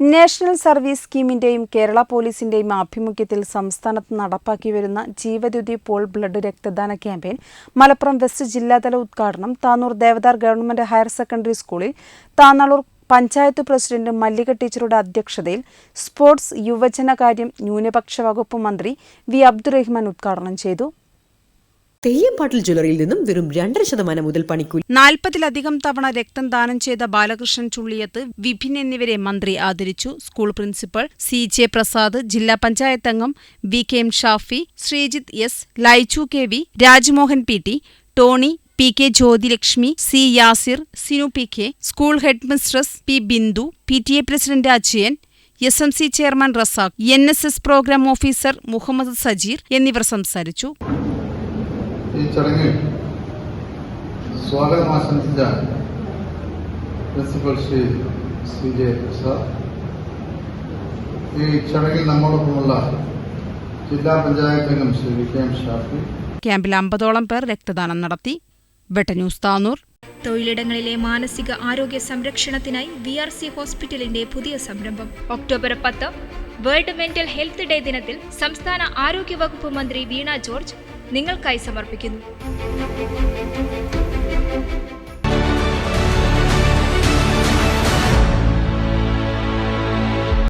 National service സ്കീമിന്റെയും Kerala പോലീസിന്റെയും ആഭിമുഖ്യത്തിൽ സംസ്ഥാനത്ത് നടപ്പാക്കി വരുന്ന ജീവദ്യുതി പോൾ ബ്ലഡ് രക്തദാന ക്യാമ്പയിൻ മലപ്പുറം വെസ്റ്റ് ജില്ലാതല ഉദ്ഘാടനം Tanur Devadar government higher secondary സ്കൂളിൽ താനാളൂർ പഞ്ചായത്ത് പ്രസിഡന്റ് മല്ലിക ടീച്ചറുടെ അധ്യക്ഷതയിൽ സ്പോർട്സ് യുവജനകാര്യം ന്യൂനപക്ഷ വകുപ്പ് മന്ത്രി വി അബ്ദുറഹ്മാൻ ഉദ്ഘാടനം ചെയ്തു. തെയ്യംപാട്ടിൽ ജ്വല്ലറിയിൽ നിന്നും വെറും രണ്ടര ശതമാനം മുതൽ പണിക്കൂലി. നാൽപ്പതിലധികം തവണ രക്തം ദാനം ചെയ്ത ബാലകൃഷ്ണൻ ചുള്ളിയത്ത് വിപിൻ എന്നിവരെ മന്ത്രി ആദരിച്ചു. School principal C J Prasad ജില്ലാ പഞ്ചായത്ത് അംഗം V K M Shafi Sreejith S Laichu K V Rajmohan P T Tony P K Jyothilakshmi C Yasir Sinu P K school head mistress P Bindu P T A president Ajayan S M C chairman Razak N S S programme officer Muhammad Sajeer എന്നിവർ സംസാരിച്ചു. ഈ ചടങ്ങിൽ സ്വാഗതം ആശംസിച്ച principal Shri C J Prasad. ഈ ചടങ്ങിൽ നമ്മോടൊപ്പമുള്ള ജില്ലാ പഞ്ചായത്ത് അംഗം Shri V K M Shafi. ക്യാമ്പിൽ അമ്പതോളം പേർ രക്തദാനം നടത്തി. വെട്ടന്യൂസ് താനൂർ. തൊഴിലിടങ്ങളിലെ മാനസിക ആരോഗ്യ സംരക്ഷണത്തിനായി വി ആർ സി ഹോസ്പിറ്റലിന്റെ പുതിയ സംരംഭം. ഒക്ടോബർ പത്ത് വേൾഡ് മെന്റൽ ഹെൽത്ത് ഡേ ദിനത്തിൽ സംസ്ഥാന ആരോഗ്യ വകുപ്പ് മന്ത്രി വീണ ജോർജ് നിങ്ങൾക്കായി സമർപ്പിക്കുന്നു.